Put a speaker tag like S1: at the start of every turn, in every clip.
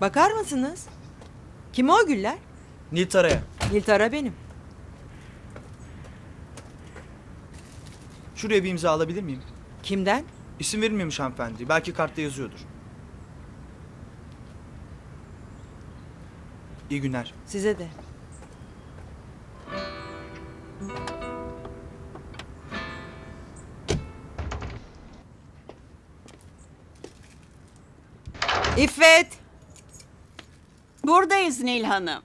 S1: Bakar mısınız? Kim o Güller?
S2: Niltara'ya.
S1: Niltara benim.
S2: Şuraya bir imza alabilir miyim?
S1: Kimden?
S2: İsim verilmemiş hanımefendi. Belki kartta yazıyordur. İyi günler.
S1: Size de. İffet!
S3: Buradayız Nil Hanım.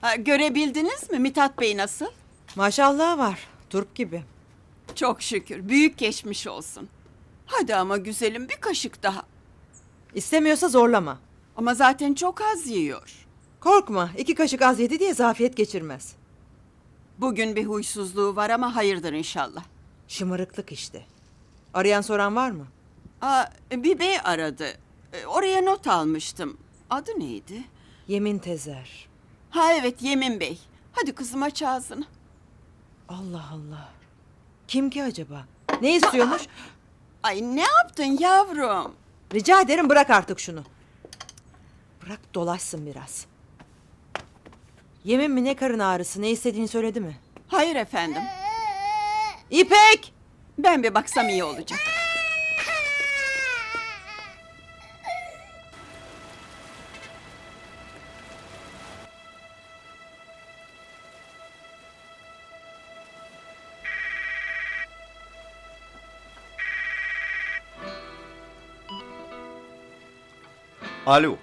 S3: Ha, görebildiniz mi Mithat Bey nasıl?
S1: Maşallah var. Turp gibi.
S3: Çok şükür. Büyük geçmiş olsun. Hadi ama güzelim bir kaşık daha.
S1: İstemiyorsa zorlama.
S3: Ama zaten çok az yiyor.
S1: Korkma. iki kaşık az yedi diye zafiyet geçirmez.
S3: Bugün bir huysuzluğu var ama hayırdır inşallah.
S1: Şımarıklık işte. Arayan soran var mı?
S3: Aa, bir bey aradı. E, Oraya not almıştım. Adı neydi?
S1: Yemin Tezer.
S3: Ha evet Yemin Bey. Hadi kızım aç ağzını.
S1: Allah Allah. Kim ki acaba? Ne istiyormuş?
S3: Ay ne yaptın yavrum?
S1: Rica ederim bırak artık şunu. Bırak dolaşsın biraz. Yemin mi ne karın ağrısı ne istediğini söyledi mi?
S3: Hayır efendim.
S1: İpek!
S3: Ben bir baksam iyi olacak.
S4: Alo.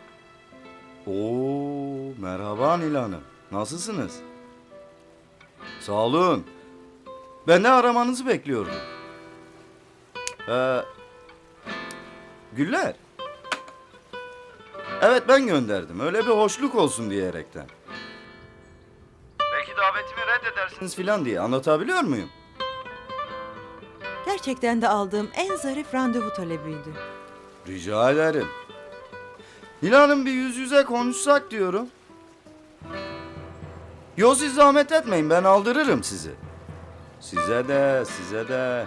S4: Oo, merhaba Nil Hanım. Nasılsınız? Sağ olun. Ben de aramanızı bekliyordum. Ee, Güller. Evet ben gönderdim. Öyle bir hoşluk olsun diyerekten. Belki davetimi reddedersiniz filan diye anlatabiliyor muyum?
S1: Gerçekten de aldığım en zarif randevu talebiydi.
S4: Rica ederim. Hanım bir yüz yüze konuşsak diyorum. Yo siz zahmet etmeyin ben aldırırım sizi. Size de size de.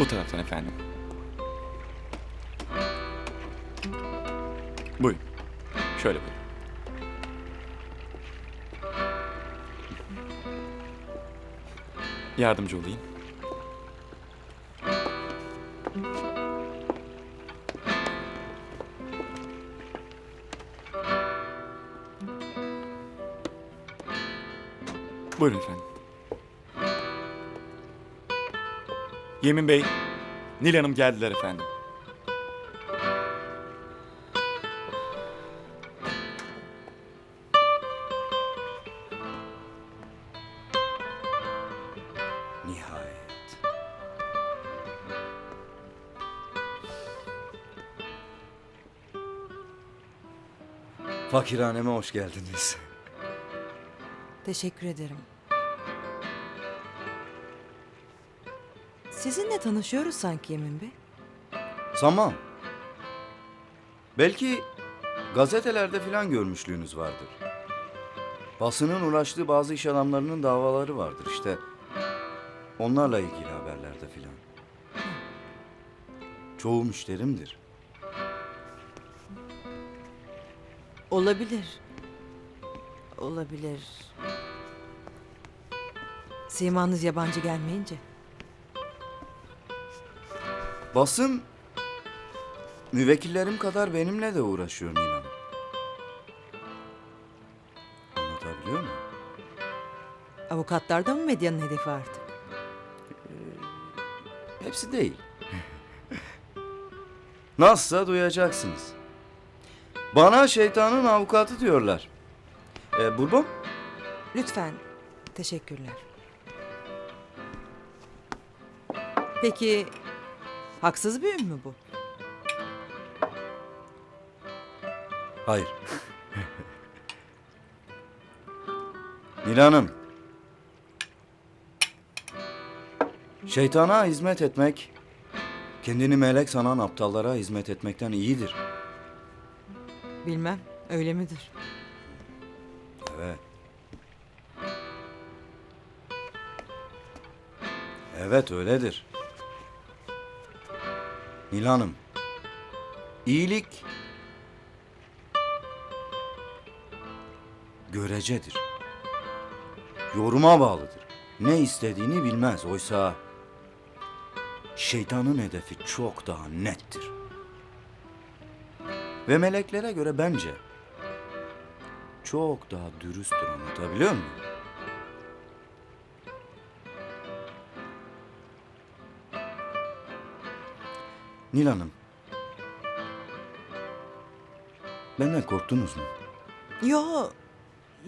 S5: Bu taraftan efendim. Buyurun. Şöyle buyurun. Yardımcı olayım. Buyurun efendim. Yemin Bey, Nil Hanım geldiler efendim.
S4: Nihayet. Fakirhaneme hoş geldiniz.
S1: Teşekkür ederim. Sizinle tanışıyoruz sanki Yemin Bey.
S4: Tamam. Belki gazetelerde filan görmüşlüğünüz vardır. Basının uğraştığı bazı iş adamlarının davaları vardır işte. Onlarla ilgili haberlerde filan. Çoğu müşterimdir.
S1: Olabilir. olabilir. Simanız yabancı gelmeyince.
S4: Basın müvekkillerim kadar benimle de uğraşıyor Nil Hanım. Anlatabiliyor muyum?
S1: Avukatlar da mı medyanın hedefi artık?
S4: Hepsi değil. Nasılsa duyacaksınız. Bana şeytanın avukatı diyorlar. E, Bourbon?
S1: Lütfen. Teşekkürler. Peki haksız ün mü bu?
S4: Hayır. Nil Hanım. Şeytana hizmet etmek, kendini melek sanan aptallara hizmet etmekten iyidir.
S1: Bilmem. Öyle midir?
S4: Evet. Evet öyledir. Nil Hanım. iyilik görecedir. Yoruma bağlıdır. Ne istediğini bilmez. Oysa şeytanın hedefi çok daha nettir. Ve meleklere göre bence çok daha dürüsttür anlatabiliyor muyum? Nil Hanım. Benden korktunuz mu?
S1: Yo.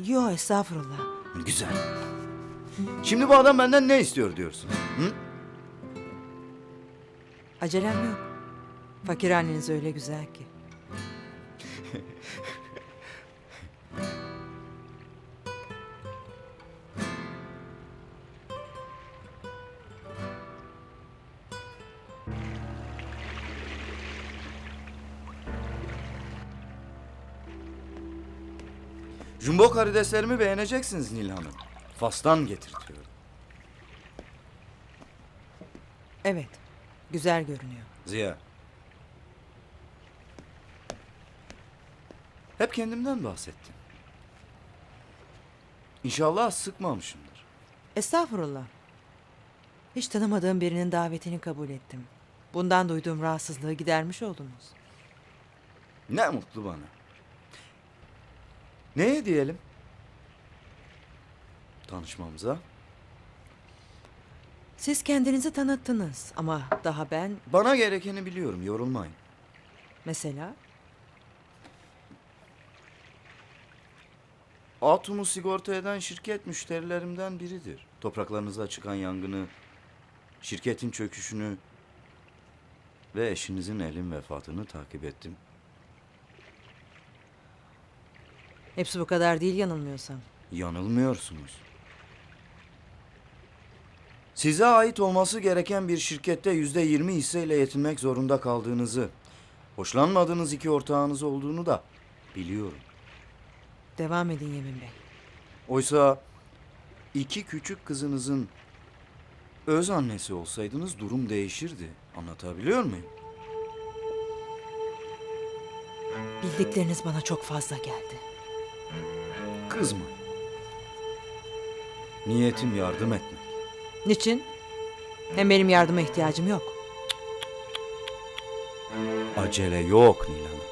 S1: Yo estağfurullah.
S4: Güzel. Şimdi bu adam benden ne istiyor diyorsun? Hı?
S1: Acelem yok. Fakir anneniz öyle güzel ki.
S4: Jumbo karideslerimi beğeneceksiniz Nil Hanım. Fas'tan getirtiyorum.
S1: Evet. Güzel görünüyor.
S4: Ziya. Hep kendimden bahsettim. İnşallah sıkmamışımdır.
S1: Estağfurullah. Hiç tanımadığım birinin davetini kabul ettim. Bundan duyduğum rahatsızlığı gidermiş oldunuz.
S4: Ne mutlu bana. Neye diyelim? Tanışmamıza.
S1: Siz kendinizi tanıttınız ama daha ben
S4: Bana gerekeni biliyorum, yorulmayın.
S1: mesela
S4: Atom'u sigorta eden şirket müşterilerimden biridir. Topraklarınızda çıkan yangını, şirketin çöküşünü ve eşinizin elin vefatını takip ettim.
S1: Hepsi bu kadar değil yanılmıyorsam.
S4: Yanılmıyorsunuz. Size ait olması gereken bir şirkette yüzde yirmi hisseyle yetinmek zorunda kaldığınızı, hoşlanmadığınız iki ortağınız olduğunu da biliyorum.
S1: Devam edin Yemin Bey.
S4: Oysa iki küçük kızınızın öz annesi olsaydınız durum değişirdi. Anlatabiliyor muyum?
S1: Bildikleriniz bana çok fazla geldi.
S4: Kızmayın. Niyetim yardım etmek.
S1: Niçin? Hem benim yardıma ihtiyacım yok.
S4: Acele yok Nil Hanım.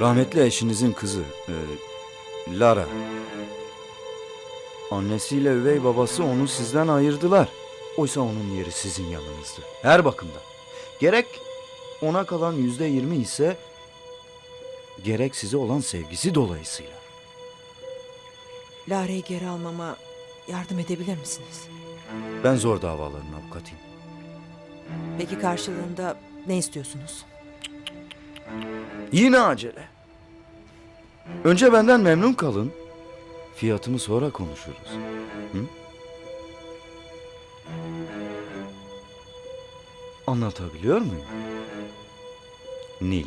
S4: Rahmetli eşinizin kızı e, Lara. Annesiyle üvey babası onu sizden ayırdılar. Oysa onun yeri sizin yanınızdı. Her bakımdan. Gerek ona kalan yüzde yirmi ise gerek size olan sevgisi dolayısıyla.
S1: Lare'yi geri almama yardım edebilir misiniz?
S4: Ben zor davaların avukatıyım.
S1: Peki karşılığında ne istiyorsunuz?
S4: Yine acele. Önce benden memnun kalın. Fiyatımı sonra konuşuruz. Hı? Anlatabiliyor muyum? Nil.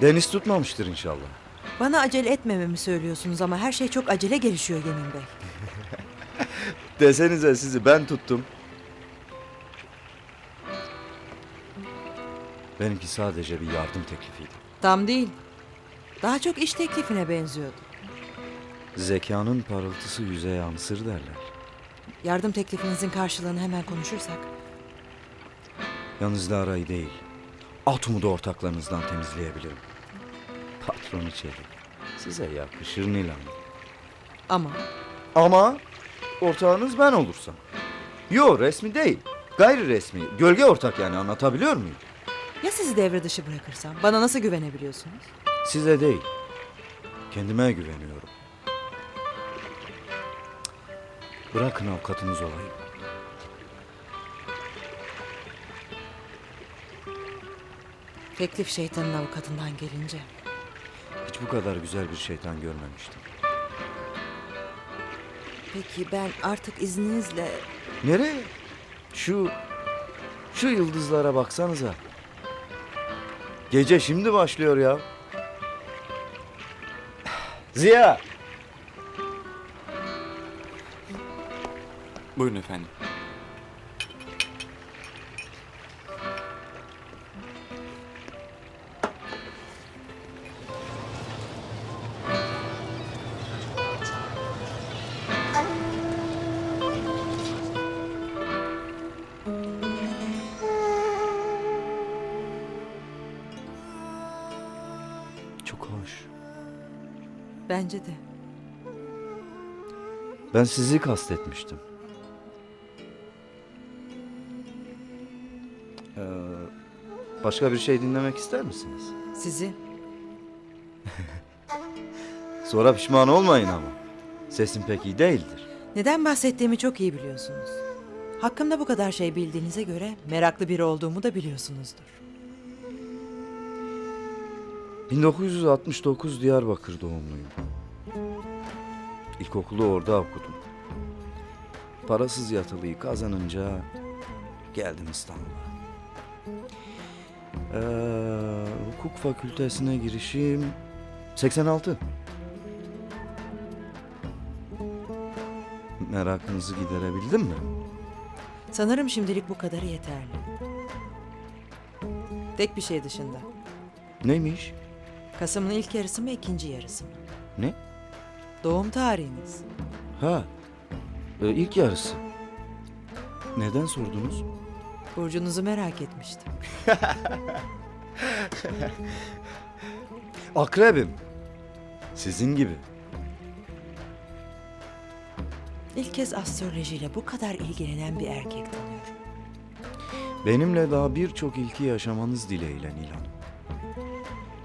S4: Deniz tutmamıştır inşallah.
S1: Bana acele etmememi söylüyorsunuz ama her şey çok acele gelişiyor Yemin Bey.
S4: Desenize sizi ben tuttum. Benimki sadece bir yardım teklifiydi.
S1: Tam değil. Daha çok iş teklifine benziyordu.
S4: Zekanın parıltısı yüze yansır derler.
S1: Yardım teklifinizin karşılığını hemen konuşursak.
S4: Yalnız da arayı değil. Atomu da ortaklarınızdan temizleyebilirim. Patron içeri. Size yakışır Nilan.
S1: Ama
S4: Ama ortağınız ben olursam. Yo resmi değil. Gayri resmi. Gölge ortak yani anlatabiliyor muyum?
S1: ya sizi devre dışı bırakırsam? Bana nasıl güvenebiliyorsunuz?
S4: Size değil. Kendime güveniyorum. Bırakın avukatınız olayım.
S1: Teklif şeytanın avukatından gelince.
S4: Hiç bu kadar güzel bir şeytan görmemiştim.
S1: Peki ben artık izninizle
S4: Nereye? Şu şu yıldızlara baksanıza. Gece şimdi başlıyor ya. Ziya.
S5: Buyurun efendim.
S4: Hoş.
S1: bence de.
S4: Ben sizi kastetmiştim. Ee, başka bir şey dinlemek ister misiniz?
S1: Sizi
S4: Sonra pişman olmayın ama. Sesim pek iyi değildir.
S1: neden bahsettiğimi çok iyi biliyorsunuz. Hakkımda bu kadar şey bildiğinize göre meraklı biri olduğumu da biliyorsunuzdur.
S4: 1969 Diyarbakır doğumluyum. İlkokulu orada okudum. Parasız yatılıyı kazanınca geldim İstanbul'a. Ee, hukuk fakültesine girişim 86. Merakınızı giderebildim mi?
S1: Sanırım şimdilik bu kadarı yeterli. Tek bir şey dışında.
S4: Neymiş?
S1: Kasım'ın ilk yarısı mı ikinci yarısı mı?
S4: Ne?
S1: Doğum tarihiniz.
S4: Ha, e, ilk yarısı. Neden sordunuz?
S1: Burcunuzu merak etmiştim.
S4: Akrebim. Sizin gibi.
S1: İlk kez astrolojiyle bu kadar ilgilenen bir erkek tanıyorum.
S4: Benimle daha birçok ilki yaşamanız dileğiyle Nilan.